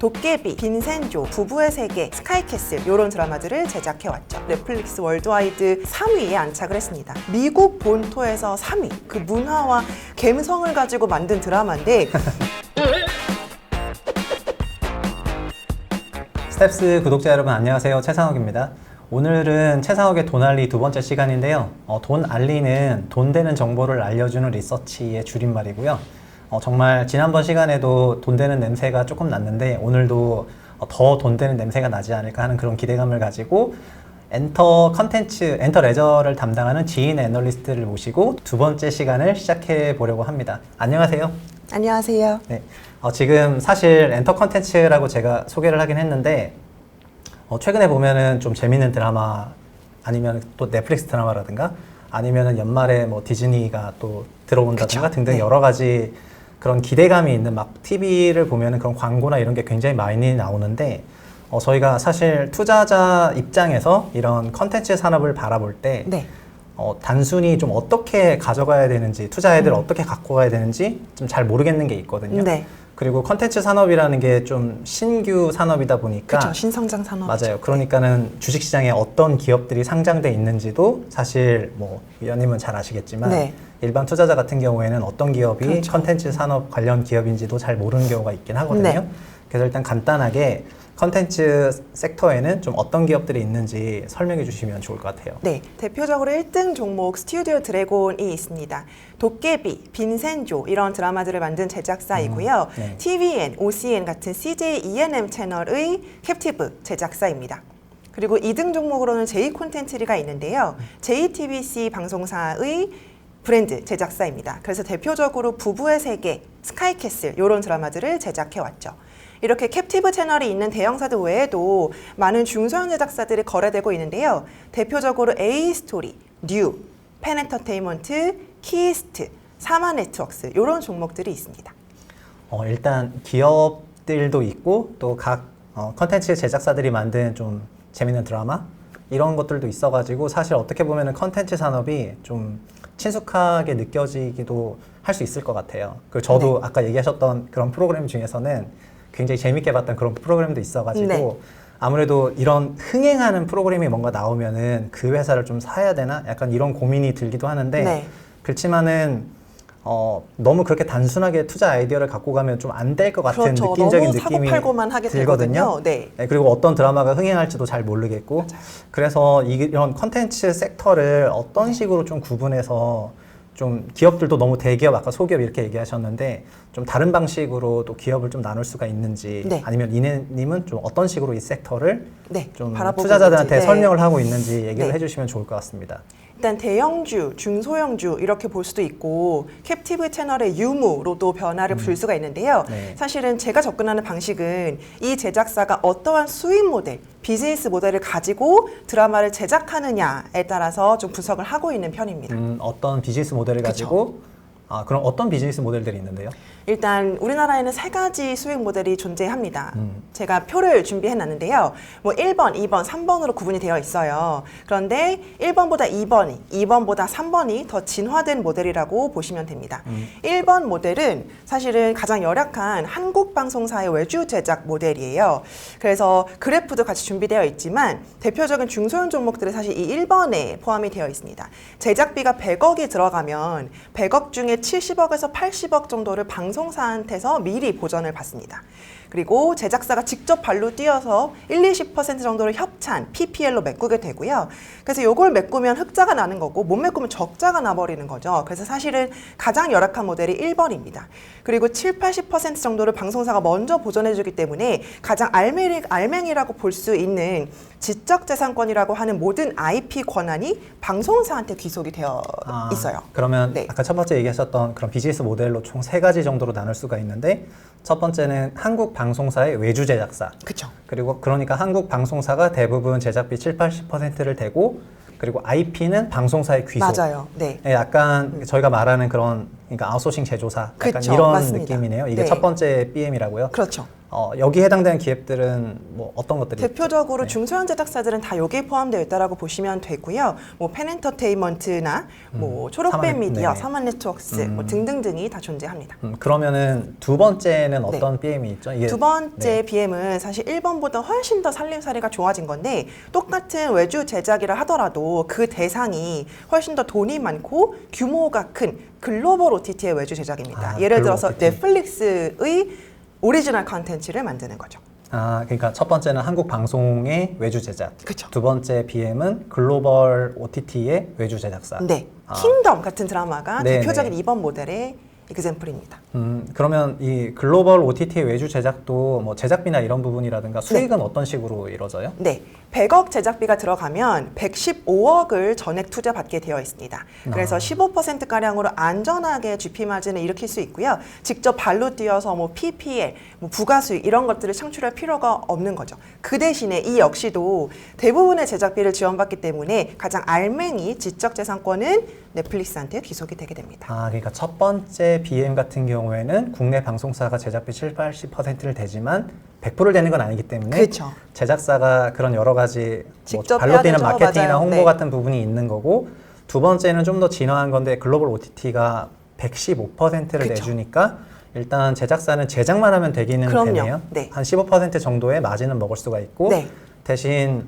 도깨비, 빈센조, 부부의 세계, 스카이캐슬 이런 드라마들을 제작해왔죠. 넷플릭스 월드와이드 3위에 안착을 했습니다. 미국 본토에서 3위. 그 문화와 감성을 가지고 만든 드라마인데 스텝스 구독자 여러분 안녕하세요 최상욱입니다 오늘은 최상욱의 돈 알리 두 번째 시간인데요 어, 돈 알리는 돈 되는 정보를 알려주는 리서치의 줄임말이고요 어, 정말 지난번 시간에도 돈 되는 냄새가 조금 났는데 오늘도 어, 더돈 되는 냄새가 나지 않을까 하는 그런 기대감을 가지고 엔터 컨텐츠, 엔터 레저를 담당하는 지인 애널리스트를 모시고 두 번째 시간을 시작해 보려고 합니다 안녕하세요 안녕하세요. 네. 어, 지금 사실 엔터 컨텐츠라고 제가 소개를 하긴 했는데 어, 최근에 보면은 좀 재밌는 드라마 아니면 또 넷플릭스 드라마라든가 아니면은 연말에 뭐 디즈니가 또 들어온다든가 그쵸. 등등 네. 여러 가지 그런 기대감이 있는 막 TV를 보면은 그런 광고나 이런 게 굉장히 많이 나오는데 어, 저희가 사실 투자자 입장에서 이런 컨텐츠 산업을 바라볼 때 네. 어, 단순히 좀 어떻게 가져가야 되는지 투자애들 어떻게 갖고 가야 되는지 좀 잘 모르겠는 게 있거든요. 음. 네. 그리고 컨텐츠 산업이라는 게 좀 신규 산업이다 보니까 그렇죠. 신성장 산업. 맞아요. 그러니까는 주식 시장에 어떤 기업들이 상장돼 있는지도 사실 뭐 위원님은 잘 아시겠지만 네. 일반 투자자 같은 경우에는 어떤 기업이 그렇죠. 컨텐츠 산업 관련 기업인지도 잘 모르는 경우가 있긴 하거든요. 네. 그래서 일단 간단하게 컨텐츠 섹터에는 좀 어떤 기업들이 있는지 설명해 주시면 좋을 것 같아요. 네, 대표적으로 1등 종목 스튜디오 드래곤이 있습니다. 도깨비, 빈센조 이런 드라마들을 만든 제작사이고요. 음, 네. TVN, OCN 같은 CJ ENM 채널의 캡티브 제작사입니다. 그리고 2등 종목으로는 J 콘텐츠리가 있는데요. JTBC 방송사의 브랜드 제작사입니다. 그래서 대표적으로 부부의 세계, 스카이캐슬 이런 드라마들을 제작해 왔죠. 이렇게 캡티브 채널이 있는 대형사들 외에도 많은 중소형 제작사들이 거래되고 있는데요. 대표적으로 A-스토리, 뉴, 펜엔터테인먼트, 키스트, 사마 네트워크스 이런 종목들이 있습니다. 어, 일단 기업들도 있고 또각 어, 컨텐츠 제작사들이 만든 좀 재밌는 드라마 이런 것들도 있어가지고 사실 어떻게 보면은 컨텐츠 산업이 좀 친숙하게 느껴지기도 할 수 있을 것 같아요. 그 저도 아까 얘기하셨던 그런 프로그램 중에서는 굉장히 재밌게 봤던 그런 프로그램도 있어가지고 네. 아무래도 이런 흥행하는 프로그램이 뭔가 나오면은 그 회사를 좀 사야 되나 약간 이런 고민이 들기도 하는데 네. 그렇지만은 어, 너무 그렇게 단순하게 투자 아이디어를 갖고 가면 좀 안 될 것 같은 그렇죠. 느낌적인 느낌이 팔고만 하게 들거든요. 네. 네, 그리고 어떤 드라마가 흥행할지도 잘 모르겠고 그래서 이- 이런 컨텐츠 섹터를 어떤 네. 식으로 좀 구분해서 좀 기업들도 너무 대기업 아까 소기업 이렇게 얘기하셨는데 좀 다른 방식으로 또 기업을 좀 나눌 수가 있는지 네. 아니면 이내님은 좀 어떤 식으로 이 섹터를 네, 좀 바라보고 투자자들한테 있는지. 네. 설명을 하고 있는지 얘기를 네. 해주시면 좋을 것 같습니다. 일단 대형주, 중소형주 이렇게 볼 수도 있고 캡티브 채널의 유무로도 변화를 줄 수가 있는데요. 네. 사실은 제가 접근하는 방식은 이 제작사가 어떠한 수익 모델, 비즈니스 모델을 가지고 드라마를 제작하느냐에 따라서 좀 분석을 하고 있는 편입니다. 음, 어떤 비즈니스 모델을 가지고 아 그럼 어떤 비즈니스 모델들이 있는데요? 일단 우리나라에는 세 가지 수익 모델이 존재합니다. 음. 제가 표를 준비해 놨는데요. 뭐 1번, 2번, 3번으로 구분이 되어 있어요. 그런데 1번보다 2번이, 2번보다 3번이 더 진화된 모델이라고 보시면 됩니다. 음. 1번 모델은 사실은 가장 열악한 한국 방송사의 외주 제작 모델이에요. 그래서 그래프도 같이 준비되어 있지만 대표적인 중소형 종목들이 사실 이 1번에 포함이 되어 있습니다. 제작비가 100억이 들어가면 100억 중에 70억에서 80억 정도를 방송사한테서 미리 보전을 받습니다. 그리고 제작사가 직접 발로 뛰어서 1, 20% 정도를 협찬, PPL로 메꾸게 되고요. 그래서 이걸 메꾸면 흑자가 나는 거고 못 메꾸면 적자가 나버리는 거죠. 그래서 사실은 가장 열악한 모델이 1번입니다. 그리고 7, 80% 정도를 방송사가 먼저 보전해 주기 때문에 가장 알맹이, 알맹이라고 볼 수 있는 지적재산권이라고 하는 모든 IP 권한이 방송사한테 귀속이 되어 아, 있어요. 그러면 네. 아까 첫 번째 얘기하셨던 그런 비즈니스 모델로 총 세 가지 정도로 나눌 수가 있는데 첫 번째는 한국 방송사의 외주 제작사 그렇죠. 그리고 그러니까 한국 방송사가 대부분 제작비 7, 80%를 대고 그리고 IP는 방송사의 귀속. 맞아요. 네. 예, 약간 저희가 말하는 그런 그러니까 아웃소싱 제조사 약간 그쵸, 이런 맞습니다. 느낌이네요. 이게 네. 첫 번째 BM이라고요. 그렇죠. 어, 여기 해당되는 기업들은 뭐 어떤 것들이 대표적으로 네. 중소형 제작사들은 다 여기에 포함되어 있다라고 보시면 되고요. 뭐 펜엔터테인먼트나 뭐 초록뱀 사만- 미디어, 네네. 사만 네트워크스 뭐 등등등이 다 존재합니다. 음, 그러면은 두 번째는 네. 어떤 BM이 있죠? 두 번째 네. BM은 사실 1번보다 훨씬 더 살림살이가 좋아진 건데 똑같은 외주 제작이라 하더라도 그 대상이 훨씬 더 돈이 많고 규모가 큰 글로벌 OTT의 외주 제작입니다. 아, 예를 들어서 OTT. 넷플릭스의 오리지널 컨텐츠를 만드는 거죠. 아, 그러니까 첫 번째는 한국 방송의 외주 제작. 그쵸. 두 번째 BM은 글로벌 OTT의 외주 제작사. 네, 아. 킹덤 같은 드라마가 네, 대표적인 네. 이번 모델의 이그젠플입니다. 음, 그러면 이 글로벌 OTT의 외주 제작도 뭐 제작비나 이런 부분이라든가 수익은 어떤 식으로 이루어져요? 네, 100억 제작비가 들어가면 115억을 전액 투자 받게 되어 있습니다. 그래서 아. 15% 가량으로 안전하게 GP 마진을 일으킬 수 있고요. 직접 발로 뛰어서 뭐 PPL, 뭐 부가수익 이런 것들을 창출할 필요가 없는 거죠. 그 대신에 이 역시도 대부분의 제작비를 지원받기 때문에 가장 알맹이 지적재산권은 넷플릭스한테 귀속이 되게 됩니다. 아, 그러니까 첫 번째 BM 같은 경우 에는 국내 방송사가 제작비 7, 80%를 대지만 100%를 되는 건 아니기 때문에 그렇죠. 제작사가 그런 여러 가지 뭐 직접 발로 해야 뛰는 되죠. 마케팅이나 맞아요. 홍보 네. 같은 부분이 있는 거고 두 번째는 좀 더 진화한 건데 글로벌 OTT가 115%를 그쵸. 내주니까 일단 제작사는 제작만 하면 되기는 그럼요. 되네요. 네. 한 15% 정도의 마진은 먹을 수가 있고 네. 대신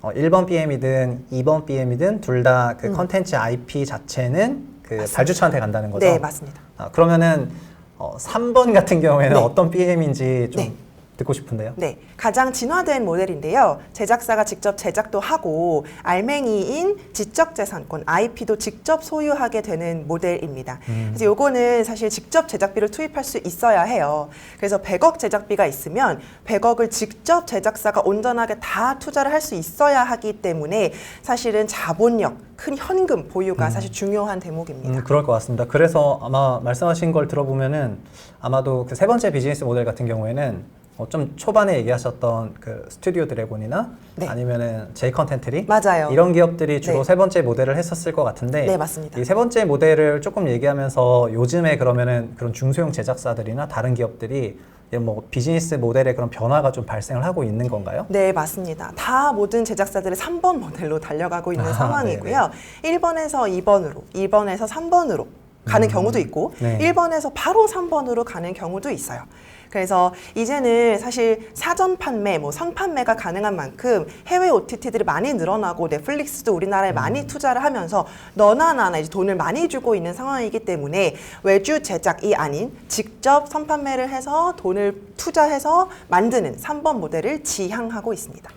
어, 1번 BM이든 2번 BM이든 둘 다 그 음. 컨텐츠 IP 자체는 그 맞습니다. 발주처한테 간다는 거죠. 네, 맞습니다. 아, 그러면은 어, 3번 같은 경우에는 네. 어떤 BM인지 좀 네. 듣고 싶은데요. 네, 가장 진화된 모델인데요. 제작사가 직접 제작도 하고 알맹이인 지적재산권 IP도 직접 소유하게 되는 모델입니다. 그래서 요거는 사실 직접 제작비를 투입할 수 있어야 해요. 그래서 100억 제작비가 있으면 100억을 직접 제작사가 온전하게 다 투자를 할 수 있어야 하기 때문에 사실은 자본력, 큰 현금 보유가 사실 중요한 대목입니다. 음, 그럴 것 같습니다. 그래서 아마 말씀하신 걸 들어보면은 아마도 그 세 번째 비즈니스 모델 같은 경우에는 어, 좀 초반에 얘기하셨던 그 스튜디오 드래곤이나 네. 아니면은 제이 컨텐트리 맞아요. 이런 기업들이 주로 네. 세 번째 모델을 했었을 것 같은데 네, 맞습니다. 이 세 번째 모델을 조금 얘기하면서 요즘에 그러면은 그런 중소형 제작사들이나 다른 기업들이 뭐 비즈니스 모델에 그런 변화가 좀 발생을 하고 있는 건가요? 네, 맞습니다. 다 모든 제작사들이 3번 모델로 달려가고 있는 아, 상황이고요. 1번에서 2번으로, 2번에서 3번으로 가는 음, 경우도 있고, 네. 1번에서 바로 3번으로 가는 경우도 있어요. 그래서 이제는 사실 사전 판매, 뭐 선판매가 가능한 만큼 해외 OTT들이 많이 늘어나고 넷플릭스도 우리나라에 많이 투자를 하면서 너나 나나 이제 돈을 많이 주고 있는 상황이기 때문에 외주 제작이 아닌 직접 선판매를 해서 돈을 투자해서 만드는 3번 모델을 지향하고 있습니다.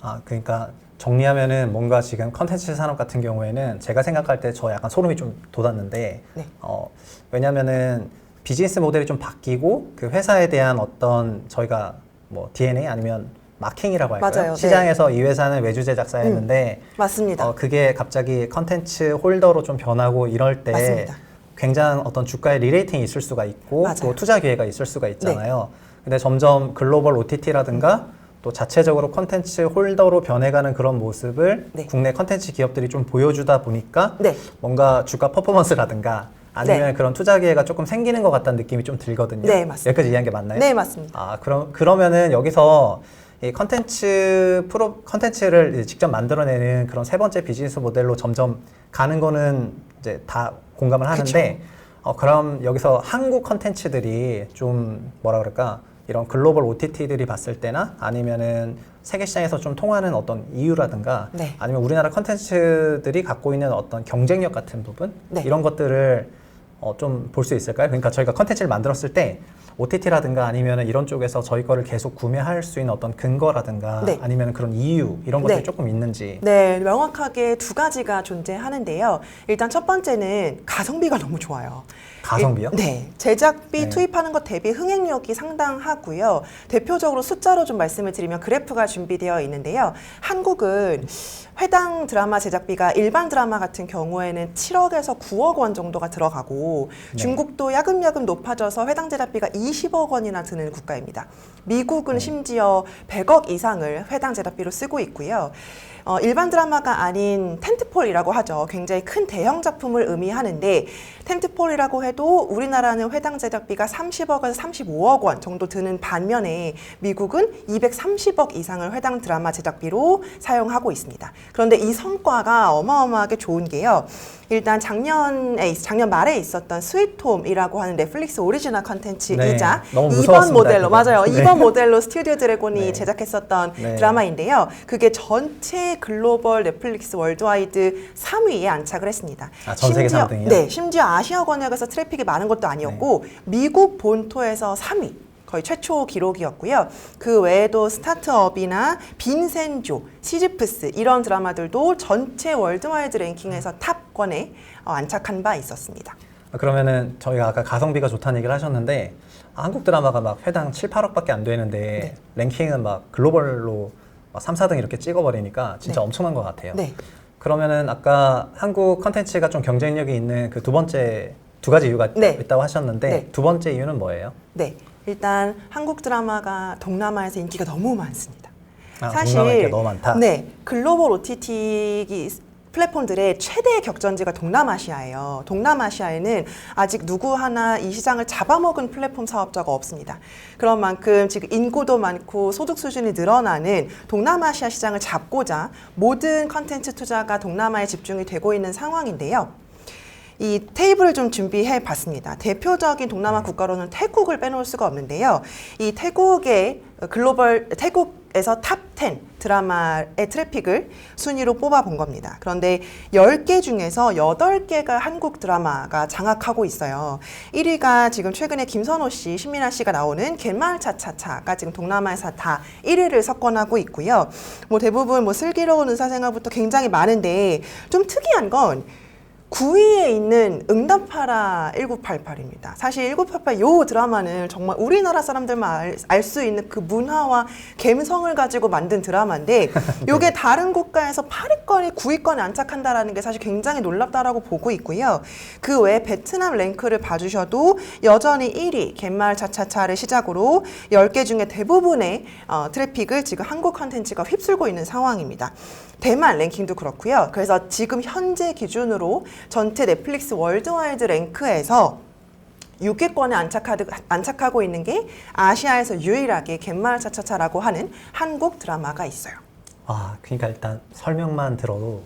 아, 그러니까 정리하면은 뭔가 지금 컨텐츠 산업 같은 경우에는 제가 생각할 때 저 약간 소름이 좀 돋았는데, 네. 어, 왜냐면은 비즈니스 모델이 좀 바뀌고 그 회사에 대한 어떤 저희가 뭐 DNA 아니면 마킹이라고 할까요? 맞아요. 네. 시장에서 이 회사는 외주 제작사였는데, 맞습니다. 어, 그게 갑자기 컨텐츠 홀더로 좀 변하고 이럴 때 맞습니다. 굉장한 어떤 주가의 리레이팅이 있을 수가 있고 맞아요. 네. 또 투자 기회가 있을 수가 있잖아요. 근데 점점 글로벌 OTT라든가 또 자체적으로 컨텐츠 홀더로 변해가는 그런 모습을 네. 국내 컨텐츠 기업들이 좀 보여주다 보니까 네. 뭔가 주가 퍼포먼스라든가 아니면 네. 그런 투자 기회가 조금 생기는 것 같다는 느낌이 좀 들거든요. 네, 맞습니다. 여기까지 이해한 게 맞나요? 네, 맞습니다. 아, 그럼 그러면은 여기서 이 컨텐츠 프로 컨텐츠를 직접 만들어내는 그런 세 번째 비즈니스 모델로 점점 가는 거는 이제 다 공감을 하는데 어, 그럼 여기서 한국 컨텐츠들이 좀 뭐라 그럴까 이런 글로벌 OTT들이 봤을 때나 아니면은 세계 시장에서 좀 통하는 어떤 이유라든가 네. 아니면 우리나라 컨텐츠들이 갖고 있는 어떤 경쟁력 같은 부분 네. 이런 것들을 어, 좀 볼 수 있을까요? 그러니까 저희가 컨텐츠를 만들었을 때 OTT라든가 아니면 이런 쪽에서 저희 거를 계속 구매할 수 있는 어떤 근거라든가 네. 아니면 그런 이유 이런 것들이 네. 조금 있는지 네, 명확하게 두 가지가 존재하는데요. 일단 첫 번째는 가성비가 너무 좋아요. 가성비요? 일- 네. 제작비 네. 투입하는 것 대비 흥행력이 상당하고요. 대표적으로 숫자로 좀 말씀을 드리면 그래프가 준비되어 있는데요. 한국은 회당 드라마 제작비가 일반 드라마 같은 경우에는 7억에서 9억 원 정도가 들어가고 네. 중국도 야금야금 높아져서 회당 제작비가 20억 원이나 드는 국가입니다. 미국은 심지어 100억 이상을 회당 제작비로 쓰고 있고요. 어, 일반 드라마가 아닌 텐트폴이라고 하죠. 굉장히 큰 대형 작품을 의미하는데 텐트폴이라고 해도 우리나라는 회당 제작비가 30억에서 35억 원 정도 드는 반면에 미국은 230억 이상을 회당 드라마 제작비로 사용하고 있습니다. 그런데 이 성과가 어마어마하게 좋은 게요. 일단 작년에 있- 작년 말에 있었던 스위트홈이라고 하는 넷플릭스 오리지널 컨텐츠이자 네, 너무 2번 무서웠습니다, 모델로 그거. 맞아요. 네. 2번 모델로 스튜디오 드래곤이 네. 제작했었던 네. 드라마인데요. 그게 전체 글로벌 넷플릭스 월드와이드 3위에 안착을 했습니다. 아, 전 세계 심지어- 3등이요? 네, 심지어 아시아 권역에서 트래픽이 많은 것도 아니었고 네. 미국 본토에서 3위. 거의 최초 기록이었고요. 그 외에도 스타트업이나 빈센조, 시지프스 이런 드라마들도 전체 월드와이드 랭킹에서 탑권에 어, 안착한 바 있었습니다. 아, 그러면은 저희가 아까 가성비가 좋다는 얘기를 하셨는데 아, 한국 드라마가 막 회당 7, 8억밖에 안 되는데 네. 랭킹은 막 글로벌로 막 3, 4등 이렇게 찍어버리니까 진짜 네. 엄청난 것 같아요. 네. 그러면은 아까 한국 컨텐츠가 좀 경쟁력이 있는 그 두 번째 두 가지 이유가 네. 있다고 하셨는데 네. 두 번째 이유는 뭐예요? 네. 일단 한국 드라마가 동남아에서 인기가 너무 많습니다. 아, 인기가 너무 많다? 네, 글로벌 OTT 플랫폼들의 최대 격전지가 동남아시아예요. 동남아시아에는 아직 누구 하나 이 시장을 잡아먹은 플랫폼 사업자가 없습니다. 그런 만큼 지금 인구도 많고 소득 수준이 늘어나는 동남아시아 시장을 잡고자 모든 컨텐츠 투자가 동남아에 집중이 되고 있는 상황인데요. 이 테이블을 좀 준비해 봤습니다. 대표적인 동남아 국가로는 태국을 빼놓을 수가 없는데요. 이 태국의 글로벌 태국 에서 탑 10 드라마의 트래픽을 순위로 뽑아 본 겁니다. 그런데 10개 중에서 8개가 한국 드라마가 장악하고 있어요. 1위가 지금 최근에 김선호 씨, 신민아 씨가 나오는 갯마을 차차차가 지금 동남아에서 다 1위를 석권하고 있고요. 뭐 대부분 뭐 슬기로운 의사생활부터 굉장히 많은데 좀 특이한 건 9위에 있는 응답하라 1988입니다. 사실 1988요 드라마는 정말 우리나라 사람들만 알 수 있는 그 문화와 감성을 가지고 만든 드라마인데 요게 다른 국가에서 8위권이 9위권에 안착한다라는 게 사실 굉장히 놀랍다라고 보고 있고요. 그 외에 베트남 랭크를 봐주셔도 여전히 1위 갯마을 차차차를 시작으로 10개 중에 대부분의 어, 트래픽을 지금 한국 컨텐츠가 휩쓸고 있는 상황입니다. 대만 랭킹도 그렇고요. 그래서 지금 현재 기준으로 전체 넷플릭스 월드와이드 랭크에서 6위권에 안착하드, 안착하 고 있는 게 아시아에서 유일하게 갯마을 차차차라고 하는 한국 드라마가 있어요. 아, 그러니까 일단 설명만 들어도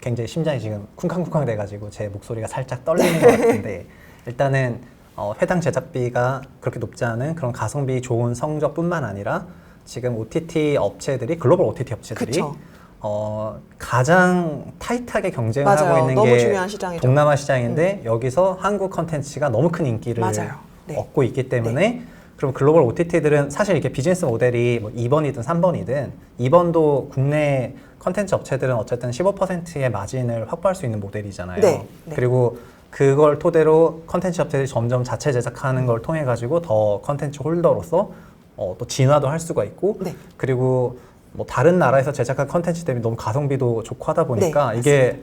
굉장히 심장이 지금 쿵쾅쿵쾅 돼가지고 제 목소리가 살짝 떨리는 것 같은데 일단은 어, 회당 제작비가 그렇게 높지 않은 그런 가성비 좋은 성적뿐만 아니라 지금 OTT 업체들이 글로벌 OTT 업체들이 그쵸. 어, 가장 타이트하게 경쟁을 맞아요. 하고 있는 너무 게 중요한 시장이죠. 음. 동남아 시장인데 여기서 한국 컨텐츠가 너무 큰 인기를 맞아요. 네. 얻고 있기 때문에 그럼 글로벌 OTT들은 사실 이렇게 비즈니스 모델이 뭐 2번이든 3번이든 2번도 국내 컨텐츠 업체들은 어쨌든 15%의 마진을 확보할 수 있는 모델이잖아요. 네, 네. 그리고 그걸 토대로 컨텐츠 업체들이 점점 자체 제작하는 걸 통해 가지고 더 컨텐츠 홀더로서 어, 또 진화도 할 수가 있고 네. 그리고 뭐 다른 나라에서 제작한 컨텐츠 때문에 너무 가성비도 좋고 하다 보니까 네, 이게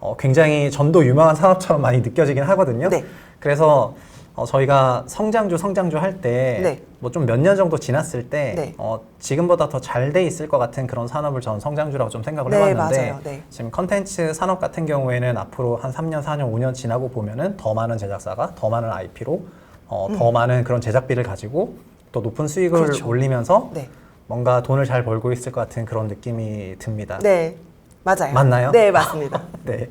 어, 굉장히 전도 유망한 산업처럼 많이 느껴지긴 하거든요. 네. 그래서 어, 저희가 성장주 성장주 할 때 네. 뭐 좀 몇 년 정도 지났을 때 네. 어, 지금보다 더 잘 돼 있을 것 같은 그런 산업을 저는 성장주라고 좀 생각을 네, 해봤는데. 네. 지금 컨텐츠 산업 같은 경우에는 앞으로 한 3년, 4년, 5년 지나고 보면은 더 많은 제작사가 더 많은 IP로 어, 더 많은 그런 제작비를 가지고 또 높은 수익을 음. 그렇죠. 올리면서 네. 뭔가 돈을 잘 벌고 있을 것 같은 그런 느낌이 듭니다. 네. 맞아요. 맞나요? 네, 맞습니다. 네.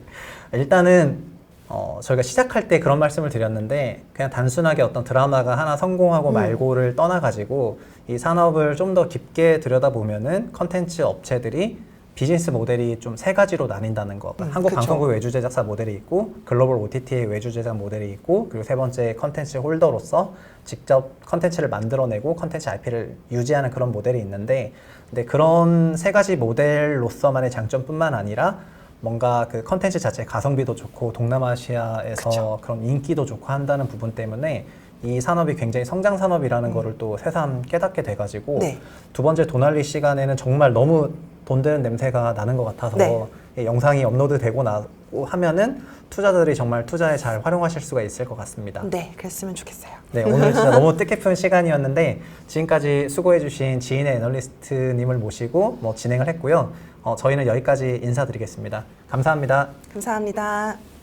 일단은 어, 저희가 시작할 때 그런 말씀을 드렸는데 그냥 단순하게 어떤 드라마가 하나 성공하고 음. 말고를 떠나가지고 이 산업을 좀 더 깊게 들여다보면은 컨텐츠 업체들이 비즈니스 모델이 좀 세 가지로 나뉜다는 거. 음, 한국 그쵸. 방송국 외주 제작사 모델이 있고 글로벌 OTT의 외주 제작 모델이 있고 그리고 세 번째 컨텐츠 홀더로서 직접 컨텐츠를 만들어내고 컨텐츠 IP를 유지하는 그런 모델이 있는데 근데 그런 세 가지 모델로서만의 장점뿐만 아니라 뭔가 그 컨텐츠 자체 가성비도 좋고 동남아시아에서 그쵸. 그런 인기도 좋고 한다는 부분 때문에 이 산업이 굉장히 성장 산업이라는 거를 또 새삼 깨닫게 돼가지고 음. 네. 두 번째 도날리 시간에는 정말 너무 돈 드는 냄새가 나는 것 같아서 네. 이 영상이 업로드 되고 나고 하면은 투자자들이 정말 투자에 잘 활용하실 수가 있을 것 같습니다. 네, 그랬으면 좋겠어요. 네, 오늘 진짜 너무 뜻깊은 시간이었는데 지금까지 수고해주신 지인의 애널리스트님을 모시고 뭐 진행을 했고요. 어, 저희는 여기까지 인사드리겠습니다. 감사합니다. 감사합니다.